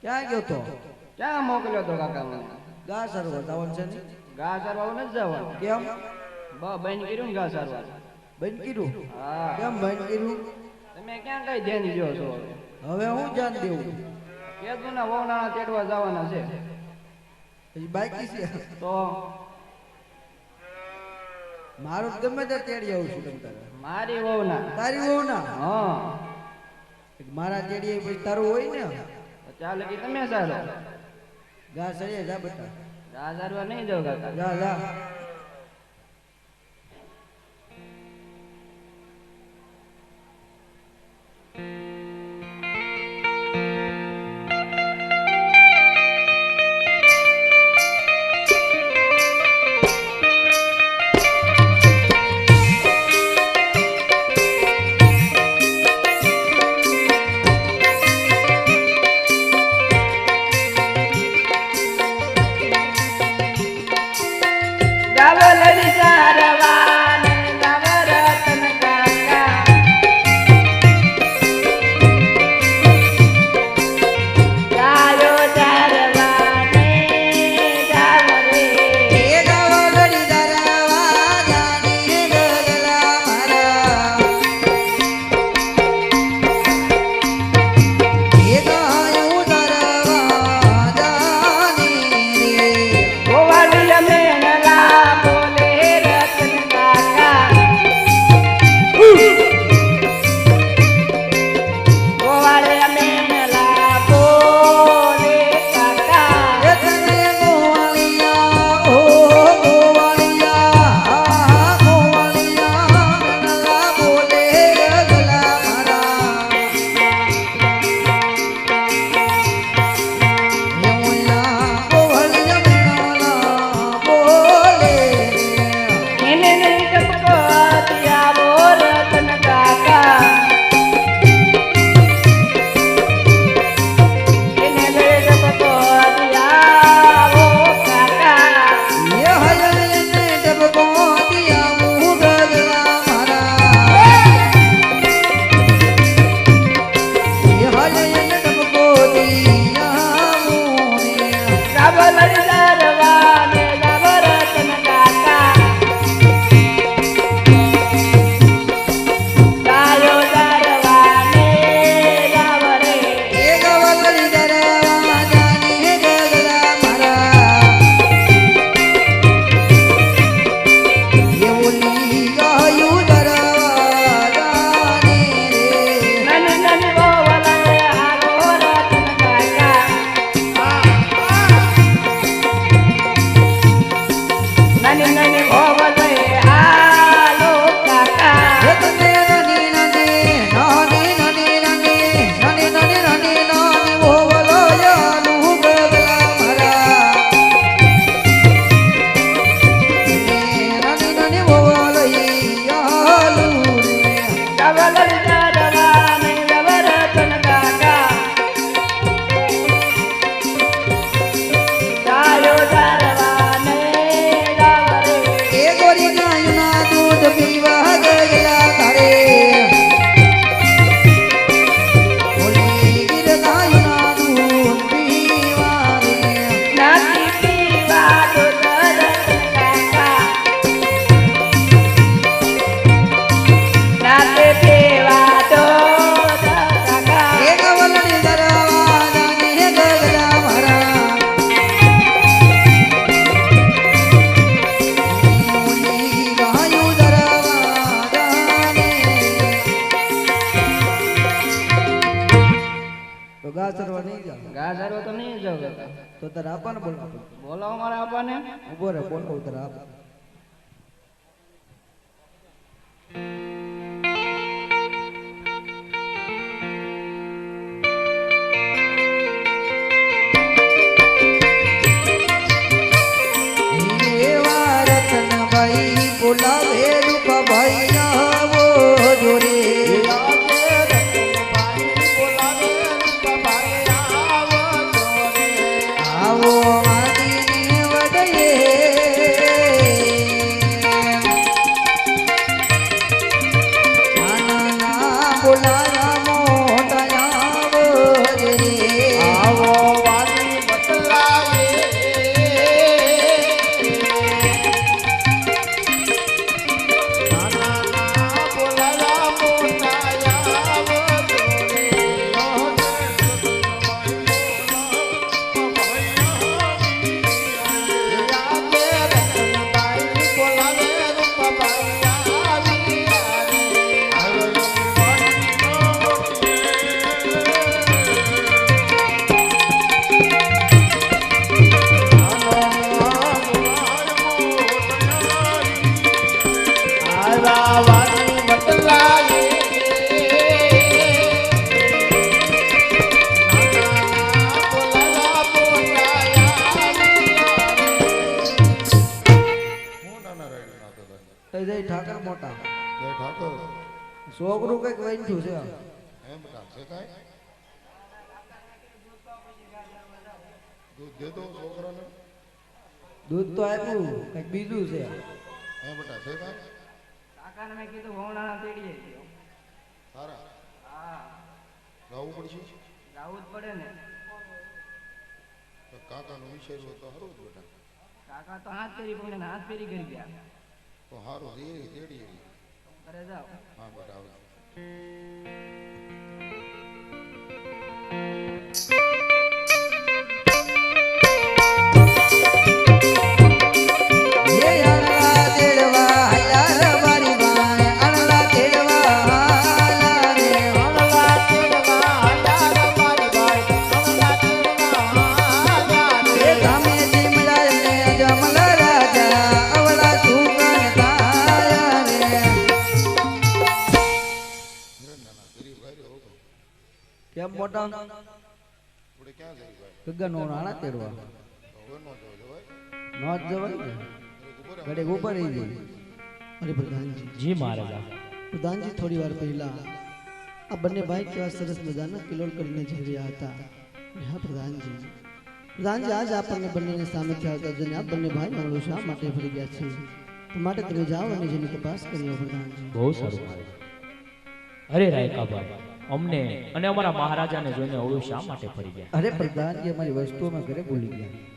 ક્યાં ગયો તો? ક્યાં મોકલ્યો તો કાકા મને ગા સરોવર જવાનું છે ને? ઘા સારવા નથી જવાનું. કેમ? બ બંધ કર્યું ને ઘા સારવા બંધ કર્યું હા. કેમ બંધ કર્યું તમે ક્યાં કઈ ધ્યાન દ્યો છો? હવે હું જાન દેવું? કેતું ના વહુનાણા તેડવા જવાના છે. પછી બાકી છે? તો? મારું તો ગમે ત્યાં તેડી આવું છું તમ તારે. મારી વહુના. તારી વહુ ના હા મારા તેડી પછી તારું હોય ને? તો લગી તમે સારો જા સરે જા બટા. જા સારવા નહીં જાવ કાકા. જા જા. બોલવા મારે આપવાને ઊભો રે બોલવો તારે આપ એવા છોકરું કંઈક વાંચ્યું છે એમ બેટા છે કાંઈ? દૂધ દેતો દો છોકરાને. દૂધ તો આપ્યું કંઈક બીજું છે હે બેટા છે કાંઈ? કાકાને મેં કીધું વહુણાના તેડીએ ગયો સારા. હા. ગાવું પડશે? ગાવું જ પડે ને. તો કાકાનું વિચાર્યું તો સારું બેટા. કાકા તો હાથ ફેરી પકડીને હાથ ફેરી કરી ગયા. તો સારું તેડી તેડી ઘરે જાઓ હા. બેટા ગગન નાણા તેડવા નો જ જવાય ને? ઘડે ઉપર રહી જાય. અરે પ્રધાનજી. જી મહારાજા. પ્રધાનજી થોડી વાર પહેલા આ બંને ભાઈ કેવા સરસ મજાના કિલોલ કરીને જઈ રહ્યા હતા. હા પ્રધાનજી. પ્રધાનજી આજ આપણને બંનેને સામે થયા હતા જેને આ બંને ભાઈ મારો શા માટે ફરી ગયા છે? માટે તમે જાઓ અને જેની તપાસ કરી પ્રધાનજી. બહુ સારું અરે અરે રાયકાભાઈ અમને અને અમારા મહારાજાને જોઈને અવળું શા માટે ફરી ગયા અરે પ્રધાનજી અમારી વસ્તુઓ અમે ઘરે ભૂલી ગયા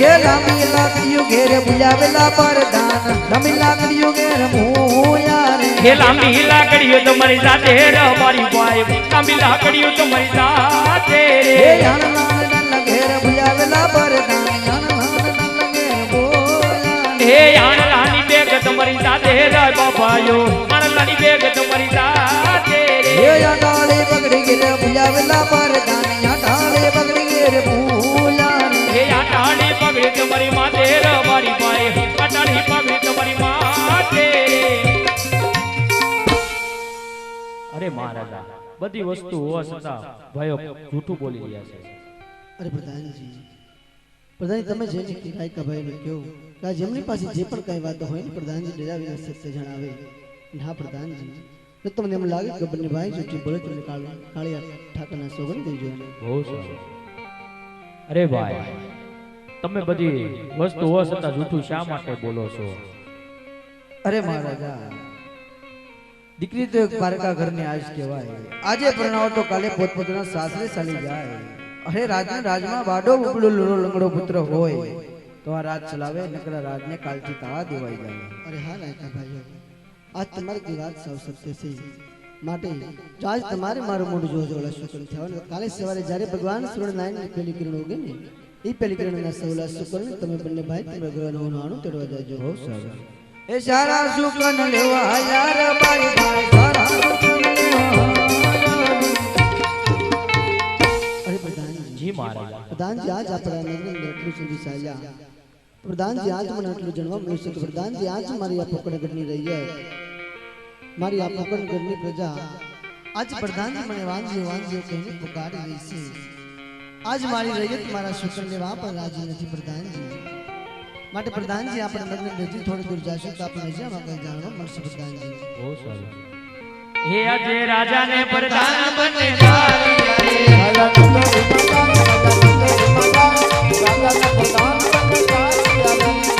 ये लांबी लाकड़ियों घेरे बुलावेला परदान लांबी लाकड़ियों घेरे मुया रे હે લાંબી લાકડીઓ તમારી સાથે રે અમારી ભાઈ લાંબી લાકડીઓ તમારી સાથે ये રે यान लाल नल घेरे बुलावेला परदान હે આણલાની સાથે રાય બાપાયો. આણલાની બેગ તમારી સાથે પકડી ગેલે ભૂલાવેલા હે આટાળે પકડી તમારી માથે ર મારી પાએ આટાળે પકડી તમારી માથે અરે મહારાજા બધી વસ્તુ હોવા છતાં ભાઈઓ જૂઠું બોલી રહ્યા છે. અરે પ્રધાનજી પ્રધાન તમે જે જે કે જેમની પાસે જે પણ કઈ વાતો હોય ને પ્રધાનજી ડરાવીને સત્ય જણાવે. ના પ્રધાનજી. તો તમને એમ લાગે કે બંને ભાઈ બોલે તમને કાળ કાળિયા ઠાકરના સોગંદ દેજો બહુ સારું. અરે ભાઈ તમે બધી વસ્તુ હોવા છતાં જૂઠું શા માટે બોલો છો? અરે મહારાજા દીકરી તો એક પારકા ઘરની આજ કહેવાય. આજે પરણાવો તો કાલે પોતપોતાના સાસરે ચાલી જાય. અરે રાજના રાજમાં વાડો ઉપડો લૂલો લંગડો પુત્ર હોય. તો આ રાજ ચલાવે નકરા રાજને કાલથી તાળા દેવાઈ જાય. અરે હા રાયકા ભાઈઓ. આજ તમારી જે વાત સૌ સત્ય છે માટે જો આજ તમારે મારું મોઢું જોજો ઓલા શુકન થયા અને કાલે સવારે જ્યારે ભગવાન સૂર્યનારાયણની પેલી કિરણ ઉગે ને એ પેલી કિરણના સૌલા શુકન તમે બંને ભાઈ તમારા ગ્રહનો નાણું તેડવા જાજો. બહુ સારું. એ સારા શુકન લેવા યાર સારા સુકન અરે પ્રધાનજી. મહારાજ પ્રધાનજી આજ આપણા નગરને એટલું સુધી ચાલ્યા. પ્રધાનજી આજ મને એટલું જણવા મળ્યું છે કે પ્રધાનજી આજ મારી આ પોકણગઢની રહી મારી આ પોકણગઢની પ્રજા આજ પ્રધાનજી મને વાંજ્યો વાંજ્યો કહીને પુકારી રહી છે આજ મારી રૈયત મારા શુકરને વા પણ રાજી નથી પ્રધાનજી માટે પ્રધાનજી આપણે લગ્ન નજીક થોડી દૂર જશું તો આપણે રજામાં કંઈ જાણવા મળશે પ્રધાનજી બહુ સારું હે આજે રાજાને પ્રધાન બને જારી રાજાના પ્રધાન બને સારી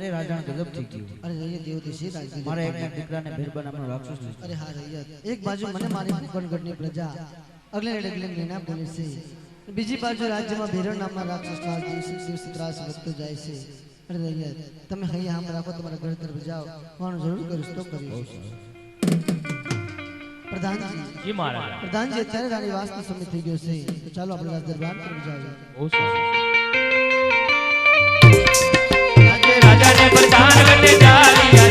અરે રાજા ગજબ થઈ ગયું. અરે રૈયત એવું તો છે રાજજી મારા એક દીકરાને ભેરબન નામનો રાક્ષસ છે અરે હા રૈયત એક બાજુ મને મારી ભૂપનગઢની પ્રજા અગલે ડગલે લેના બોલે છે. બીજી બાજુ રાજ્યમાં ભેરણ નામના રાક્ષસનો આજ દિવસે દિવસે ત્રાસ વધતો જાય છે. અરે રૈયત તમે હૈયા આમ રાખો તમારા ઘર તરફ જાઓ. હું જરૂર કરીશ તો કરીશ. પ્રધાનજી. જી મહારાજ. પ્રધાનજી અત્યારે રાણી વાસનો સમય થઈ ગયો છે. તો ચાલો આપણે રાજ દરબાર તરફ જાઓ. બહુ સારું. રાજાને પ્રધાન બને જારી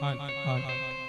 はい、はい、